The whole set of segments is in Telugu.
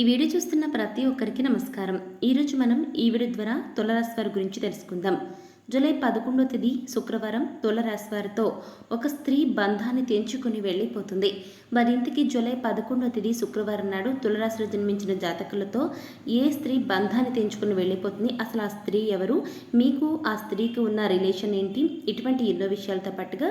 ఈ వీడియో చూస్తున్న ప్రతి ఒక్కరికి నమస్కారం. ఈరోజు మనం ఈ వీడియో ద్వారా తులరాశి వారి గురించి తెలుసుకుందాం. జూలై పదకొండో తేదీ శుక్రవారం తులరాశి వారితో ఒక స్త్రీ బంధాన్ని తెంచుకుని వెళ్ళిపోతుంది. మరి ఇంతకీ జూలై పదకొండో తేదీ శుక్రవారం నాడు తులరాశిలో జన్మించిన జాతకులతో ఏ స్త్రీ బంధాన్ని తెంచుకుని వెళ్ళిపోతుంది? అసలు ఆ స్త్రీ ఎవరు? మీకు ఆ స్త్రీకి ఉన్న రిలేషన్ ఏంటి? ఇటువంటి ఎన్నో విషయాలతో పాటుగా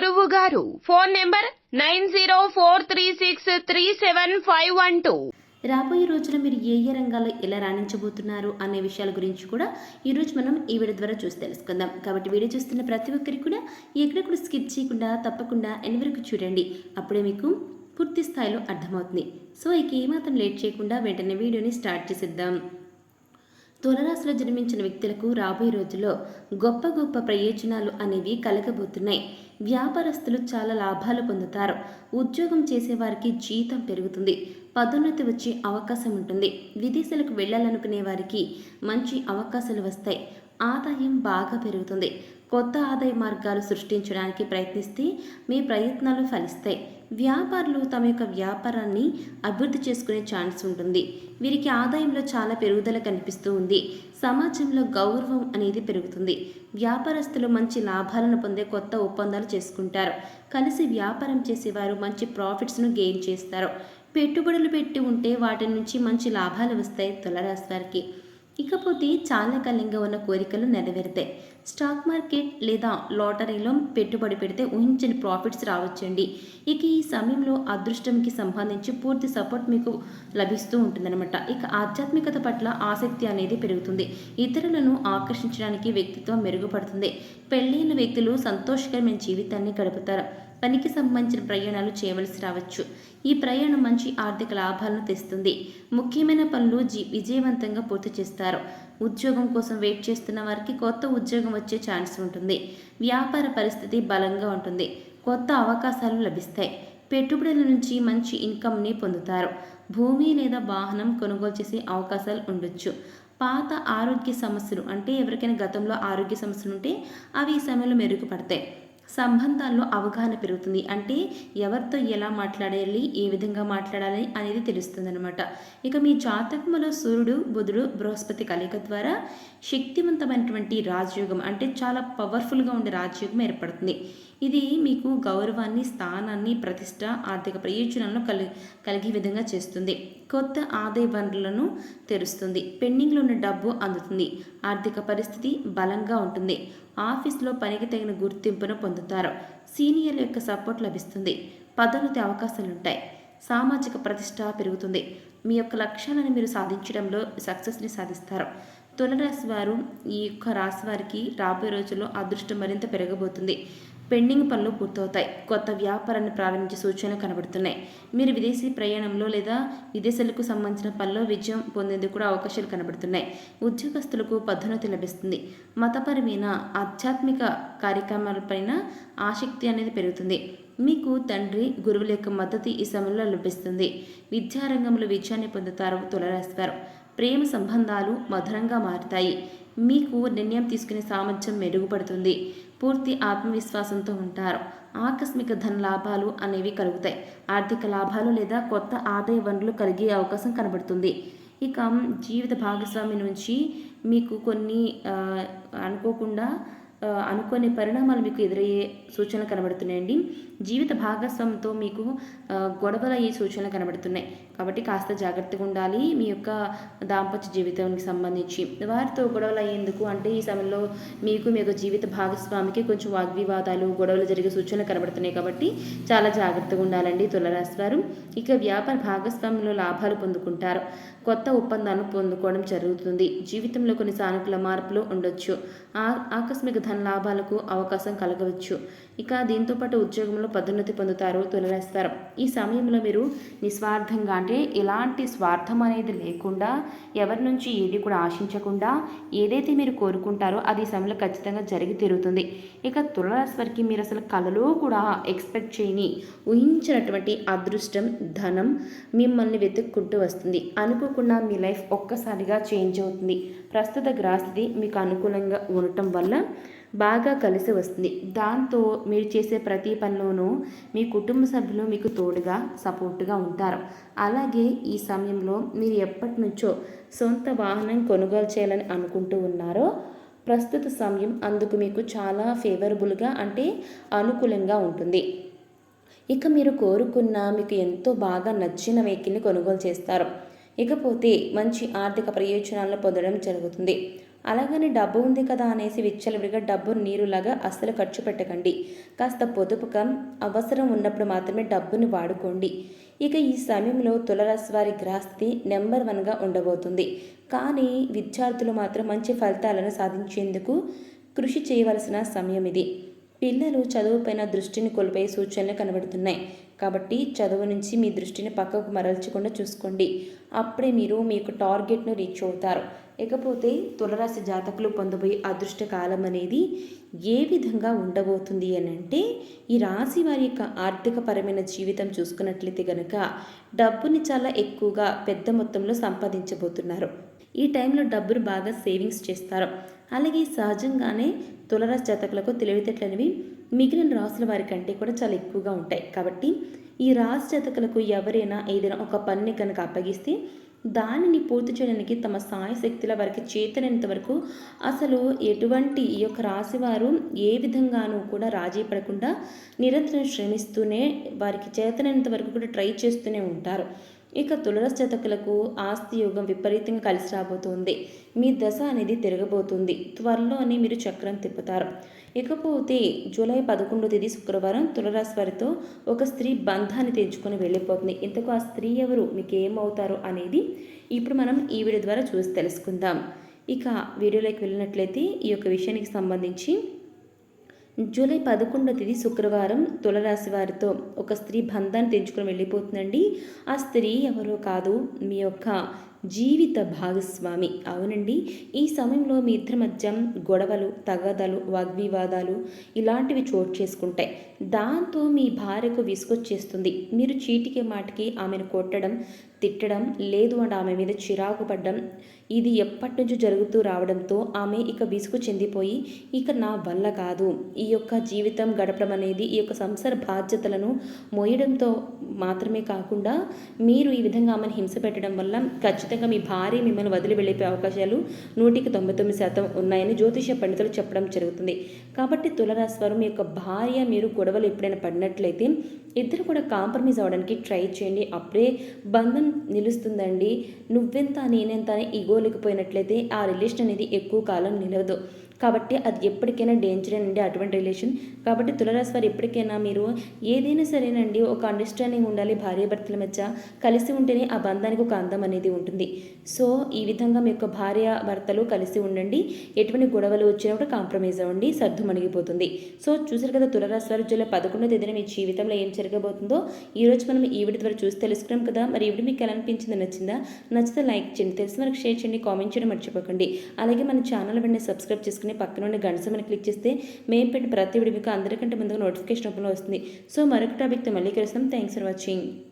గురువు గారు. Phone number nine zero four three six three seven five one two. రాబోయే రోజుల్లో మీరు ఏ ఏ రంగాల్లో ఎలా రాణించబోతున్నారు అనే విషయాల గురించి కూడా ఈరోజు మనం ఈ వీడియో ద్వారా చూసి తెలుసుకుందాం. కాబట్టి వీడియో చూస్తున్న ప్రతి ఒక్కరికి కూడా ఎక్కడ కూడా స్కిప్ చేయకుండా తప్పకుండా ఎన్ని వరకు చూడండి. అప్పుడే మీకు పూర్తి స్థాయిలో అర్థమవుతుంది. సో ఇక ఏమాత్రం లేట్ చేయకుండా వెంటనే వీడియోని స్టార్ట్ చేసేద్దాం. తులరాశిలో జన్మించిన వ్యక్తులకు రాబోయే రోజుల్లో గొప్ప గొప్ప ప్రయోజనాలు అనేవి కలగబోతున్నాయి. వ్యాపారస్తులు చాలా లాభాలు పొందుతారు. ఉద్యోగం చేసేవారికి జీతం పెరుగుతుంది. పదోన్నతి వచ్చే అవకాశం ఉంటుంది. విదేశాలకు వెళ్ళాలనుకునే వారికి మంచి అవకాశాలు వస్తాయి. ఆదాయం బాగా పెరుగుతుంది. కొత్త ఆదాయ మార్గాలు సృష్టించడానికి ప్రయత్నిస్తే మీ ప్రయత్నాలు ఫలిస్తాయి. వ్యాపారులు తమ యొక్క వ్యాపారాన్ని అభివృద్ధి చేసుకునే ఛాన్స్ ఉంటుంది. వీరికి ఆదాయంలో చాలా పెరుగుదల కనిపిస్తూ ఉంది. సమాజంలో గౌరవం అనేది పెరుగుతుంది. వ్యాపారస్తులు మంచి లాభాలను పొందే కొత్త ఒప్పందాలు చేసుకుంటారు. కలిసి వ్యాపారం చేసేవారు మంచి ప్రాఫిట్స్ను గెయిన్ చేస్తారు. పెట్టుబడులు పెట్టి ఉంటే వాటి నుంచి మంచి లాభాలు వస్తాయి తులరాశి వారికి. ఇకపోతే చాలా కాలంగా ఉన్న కోరికలు నెరవేరుతాయి స్టాక్ మార్కెట్ లేదా లాటరీలో పెట్టుబడి పెడితే ఊహించని ప్రాఫిట్స్ రావచ్చండి. ఇక ఈ సమయంలో అదృష్టంకి సంబంధించి పూర్తి సపోర్ట్ మీకు లభిస్తూ ఉంటుందన్నమాట. ఇక ఆధ్యాత్మికత పట్ల ఆసక్తి అనేది పెరుగుతుంది. ఇతరులను ఆకర్షించడానికి వ్యక్తిత్వం మెరుగుపడుతుంది. పెళ్ళైన వ్యక్తులు సంతోషకరమైన జీవితాన్ని గడుపుతారు. పనికి సంబంధించిన ప్రయాణాలు చేయవలసి రావచ్చు. ఈ ప్రయాణం మంచి ఆర్థిక లాభాలను తెస్తుంది. ముఖ్యమైన పనులు జీ విజయవంతంగా పూర్తి చేస్తారు. ఉద్యోగం కోసం వెయిట్ చేస్తున్న వారికి కొత్త ఉద్యోగం వచ్చే ఛాన్స్ ఉంటుంది. వ్యాపార పరిస్థితి బలంగా ఉంటుంది. కొత్త అవకాశాలు లభిస్తాయి. పెట్టుబడుల నుంచి మంచి ఇన్కమ్ని పొందుతారు. భూమి లేదా వాహనం కొనుగోలు చేసే అవకాశాలు ఉండొచ్చు. పాత ఆరోగ్య సమస్యలు అంటే ఎవరికైనా గతంలో ఆరోగ్య సమస్యలు ఉంటే అవి ఈ సమయంలో మెరుగుపడతాయి. సంబంధాల్లో అవగాహన పెరుగుతుంది. అంటే ఎవరితో ఎలా మాట్లాడాలి ఏ విధంగా మాట్లాడాలి అనేది తెలుస్తుంది అనమాట ఇక మీ జాతకంలో సూర్యుడు బుధుడు బృహస్పతి కలయిక ద్వారా శక్తివంతమైనటువంటి రాజయోగం అంటే చాలా పవర్ఫుల్గా ఉండే రాజయోగం ఏర్పడుతుంది. ఇది మీకు గౌరవాన్ని స్థానాన్ని ప్రతిష్ట ఆర్థిక ప్రయోజనాలను కలి కలిగే విధంగా చేస్తుంది. కొత్త ఆదాయ వనరులను తెరుస్తుంది. పెండింగ్లో ఉన్న డబ్బు అందుతుంది. ఆర్థిక పరిస్థితి బలంగా ఉంటుంది. ఆఫీస్లో పనికి తగిన గుర్తింపును పొందుతారు. సీనియర్ల యొక్క సపోర్ట్ లభిస్తుంది. పదోన్నతి అవకాశాలు ఉంటాయి సామాజిక ప్రతిష్ట పెరుగుతుంది. మీ యొక్క లక్ష్యాలను మీరు సాధించడంలో సక్సెస్ని సాధిస్తారు. తులరాశి వారు ఈ యొక్క రాశి వారికి రాబోయే రోజుల్లో అదృష్టం మరింత పెరగబోతుంది. పెండింగ్ పనులు పూర్తవుతాయి. కొత్త వ్యాపారాన్ని ప్రారంభించే సూచనలు కనబడుతున్నాయి. మీరు విదేశీ ప్రయాణంలో లేదా విదేశాలకు సంబంధించిన పనిలో విజయం పొందేందుకు కూడా అవకాశాలు కనబడుతున్నాయి. ఉద్యోగస్తులకు పదోన్నతి లభిస్తుంది. మతపరమైన ఆధ్యాత్మిక కార్యక్రమాలపైన ఆసక్తి అనేది పెరుగుతుంది. మీకు తండ్రి గురువుల యొక్క మద్దతు ఈ సమయంలో లభిస్తుంది. విద్యారంగంలో విజయాన్ని పొందుతారు తులరాశివారు ప్రేమ సంబంధాలు మధురంగా మారుతాయి. మీకు నిర్ణయం తీసుకునే సామర్థ్యం మెరుగుపడుతుంది. పూర్తి ఆత్మవిశ్వాసంతో ఉంటారు. ఆకస్మిక ధన లాభాలు అనేవి కలుగుతాయి. ఆర్థిక లాభాలు లేదా కొత్త ఆదాయ వనరులు కలిగే అవకాశం కనబడుతుంది. ఇక జీవిత భాగస్వామి నుంచి మీకు కొన్ని అనుకోకుండా అనుకోని పరిణామాలు మీకు ఎదురయ్యే సూచనలు కనబడుతున్నాయండి. జీవిత భాగస్వామితో మీకు గొడవలయ్యే గొడవలు అయ్యే సూచనలు కనబడుతున్నాయి. కాబట్టి కాస్త జాగ్రత్తగా ఉండాలి మీ యొక్క దాంపత్య జీవితానికి సంబంధించి. వారితో గొడవలు అయ్యేందుకు అంటే ఈ సమయంలో మీకు మీ యొక్క జీవిత భాగస్వామికి కొంచెం వాగ్వివాదాలు గొడవలు జరిగే సూచనలు కనబడుతున్నాయి కాబట్టి చాలా జాగ్రత్తగా ఉండాలండి తులరాశి వారు. ఇక వ్యాపార భాగస్వామ్యంలో లాభాలు పొందుకుంటారు. కొత్త ఒప్పందాలను పొందుకోవడం జరుగుతుంది. జీవితంలో కొన్ని సానుకూల మార్పులు ఉండొచ్చు. ఆ ఆకస్మిక ధన లాభాలకు అవకాశం కలగవచ్చు. ఇక దీంతోపాటు ఉద్యోగంలో పదోన్నతి పొందుతారు తులరాస్తారు ఈ సమయంలో మీరు నిస్వార్థంగా అంటే అంటే ఎలాంటి స్వార్థం అనేది లేకుండా ఎవరి నుంచి ఏది కూడా ఆశించకుండా ఏదైతే మీరు కోరుకుంటారో అది సమయంలో ఖచ్చితంగా జరిగి తీరుతుంది. ఇక తులరాశి వారికి మీరు అసలు కలలో కూడా ఎక్స్పెక్ట్ చేయని ఊహించినటువంటి అదృష్టం ధనం మిమ్మల్ని వెతుక్కుంటూ వస్తుంది. అనుకోకుండా మీ లైఫ్ ఒక్కసారిగా చేంజ్ అవుతుంది. ప్రస్తుత గ్రాస్థితి మీకు అనుకూలంగా ఉండటం వల్ల బాగా కలిసి వస్తుంది. దాంతో మీరు చేసే ప్రతి పనిలోనూ మీ కుటుంబ సభ్యులు మీకు తోడుగా సపోర్టుగా ఉంటారు. అలాగే ఈ సమయంలో మీరు ఎప్పటి నుంచో సొంత వాహనం కొనుగోలు చేయాలని అనుకుంటూ ఉన్నారో ప్రస్తుత సమయం అందుకు మీకు చాలా ఫేవరబుల్గా అంటే అనుకూలంగా ఉంటుంది. ఇక మీరు కోరుకున్న మీకు ఎంతో బాగా నచ్చిన వెహికల్ని కొనుగోలు చేస్తారు. ఇకపోతే మంచి ఆర్థిక ప్రయోజనాలను పొందడం జరుగుతుంది. అలాగని డబ్బు ఉంది కదా అనేసి విచ్చలవిడిగా డబ్బు నీరులాగా అస్సలు ఖర్చు పెట్టకండి. కాస్త పొదుపుగా అవసరం ఉన్నప్పుడు మాత్రమే డబ్బుని వాడుకోండి. ఇక ఈ సమయంలో తులరాశి వారి గ్రాస్తి నెంబర్ వన్గా ఉండబోతుంది. కానీ విద్యార్థులు మాత్రం మంచి ఫలితాలను సాధించేందుకు కృషి చేయవలసిన సమయం ఇది. పిల్లలు చదువుపైన దృష్టిని కోల్పోయే సూచనలు కనబడుతున్నాయి. కాబట్టి చదువు నుంచి మీ దృష్టిని పక్కకు మరల్చకుండా చూసుకోండి. అప్పుడే మీరు మీ యొక్క టార్గెట్ను రీచ్ అవుతారు. ఇకపోతే తులరాశి జాతకులు పొందబోయే అదృష్ట కాలం అనేది ఏ విధంగా ఉండబోతుంది అని అంటే ఈ రాశి వారి యొక్క ఆర్థికపరమైన జీవితం చూసుకున్నట్లయితే గనక డబ్బుని చాలా ఎక్కువగా పెద్ద మొత్తంలో సంపాదించబోతున్నారు. ఈ టైంలో డబ్బును బాగా సేవింగ్స్ చేస్తారు. అలాగే సహజంగానే తులరాశి జాతకులకు తెలివితేటలు అనేవి మిగిలిన రాసుల వారి కంటే కూడా చాలా ఎక్కువగా ఉంటాయి. కాబట్టి ఈ రాశి జాతకులకు ఎవరైనా ఏదైనా ఒక పనిని కనుక అప్పగిస్తే దానిని పూర్తి చేయడానికి తమ సాయ శక్తుల వారికి చేతనంత వరకు అసలు ఎటువంటి ఈ యొక్క రాశివారు ఏ విధంగానూ కూడా రాజీ పడకుండా నిరంతరం శ్రమిస్తూనే వారికి చేతనంత వరకు కూడా ట్రై చేస్తూనే ఉంటారు. ఇక తులరాశి జాతకులకు ఆస్తి యోగం విపరీతంగా కలిసి రాబోతుంది. మీ దశ అనేది తిరగబోతుంది. త్వరలోనే మీరు చక్రం తిప్పుతారు. ఇకపోతే జూలై పదకొండో తేదీ శుక్రవారం తులరాశి వారితో ఒక స్త్రీ బంధాన్ని తెంచుకొని వెళ్ళిపోతుంది. ఇంతకు ఆ స్త్రీ ఎవరు? మీకు ఏమవుతారు అనేది ఇప్పుడు మనం ఈ వీడియో ద్వారా చూసి తెలుసుకుందాం. ఇక వీడియోలోకి వెళ్ళినట్లయితే ఈ యొక్క విషయానికి సంబంధించి జూలై పదకొండవ తేదీ శుక్రవారం తులరాశి వారితో ఒక స్త్రీ బంధాన్ని తెంచుకుని వెళ్ళిపోతుందండి. ఆ స్త్రీ ఎవరో కాదు మీ యొక్క జీవిత భాగస్వామి. అవునండి. ఈ సమయంలో మీ ఇద్దరి మధ్య గొడవలు తగదలు వాగ్వివాదాలు ఇలాంటివి చోటు చేసుకుంటాయి. దాంతో మీ భార్యకు విసుగొచ్చేస్తుంది. మీరు చీటికి మాటికి ఆమెను కొట్టడం తిట్టడం లేదు అంటే ఆమె మీద చిరాకు పడ్డం ఇది ఎప్పటి నుంచో జరుగుతూ రావడంతో ఆమె ఇక విసుగు చెందిపోయి ఇక నా వల్ల కాదు. ఈ యొక్క జీవితం గడపడం అనేది ఈ యొక్క సంసార బాధ్యతలను మోయడంతో మాత్రమే కాకుండా మీరు ఈ విధంగా ఆమెను హింస పెట్టడం వల్ల ఖచ్చితంగా మీ భార్య మిమ్మల్ని వదిలి వెళ్ళిపోయే అవకాశాలు నూటికి తొంభై తొమ్మిది శాతం ఉన్నాయని జ్యోతిష పండితులు చెప్పడం జరుగుతుంది. కాబట్టి తులరాశి వారు మీ యొక్క భార్య మీరు గొడవలు ఎప్పుడైనా పడినట్లయితే ఇద్దరు కూడా కాంప్రమైజ్ అవ్వడానికి ట్రై చేయండి. అప్పుడే బంధం నిలుస్తుందండి. నువ్వెంత నేనెంత అని ఈగోలేకపోయినట్లయితే ఆ రిలేషన్ అనేది ఎక్కువ కాలం నిలవదు. కాబట్టి అది ఎప్పటికైనా డేంజర్ అండి అటువంటి రిలేషన్ కాబట్టి తులరాశి వారు ఎప్పటికైనా మీరు ఏదైనా సరేనండి ఒక అండర్స్టాండింగ్ ఉండాలి భార్యాభర్తల మధ్య. కలిసి ఉంటేనే ఆ బంధానికి ఒక అందం అనేది ఉంటుంది. సో ఈ విధంగా మీ యొక్క భార్య భర్తలు కలిసి ఉండండి. ఎటువంటి గొడవలు వచ్చినప్పుడు కాంప్రమైజ్ అవ్వండి. సర్దు మణిగిపోతుంది. సో చూసారు కదా తులరాశి వారు జూలై పదకొండో తేదీన మీ జీవితంలో ఏం జరగబోతుందో. ఈ రోజు మనం ఈవిడ ద్వారా చూసి తెలుసుకున్నాం కదా. మరి ఈవిడ మీకు ఎలా అనిపించింది నచ్చిందా? నచ్చితే లైక్ చేయండి. తెలిసిన వరకు షేర్ చేయండి. కామెంట్ చేయడం మర్చిపోకండి. అలాగే మన ఛానల్ వెంటనే సబ్స్క్రైబ్ చేసుకుని పక్కన ఉండే గంట సమని క్లిక్ చేస్తే మేము పెట్టిన ప్రతి వీడియో మీకు అందరికంటే ముందుగా నోటిఫికేషన్ ఓపెన్లో వస్తుంది సో మరొక టాపిక్తో మళ్ళీ కలుస్తాం. Thanks for watching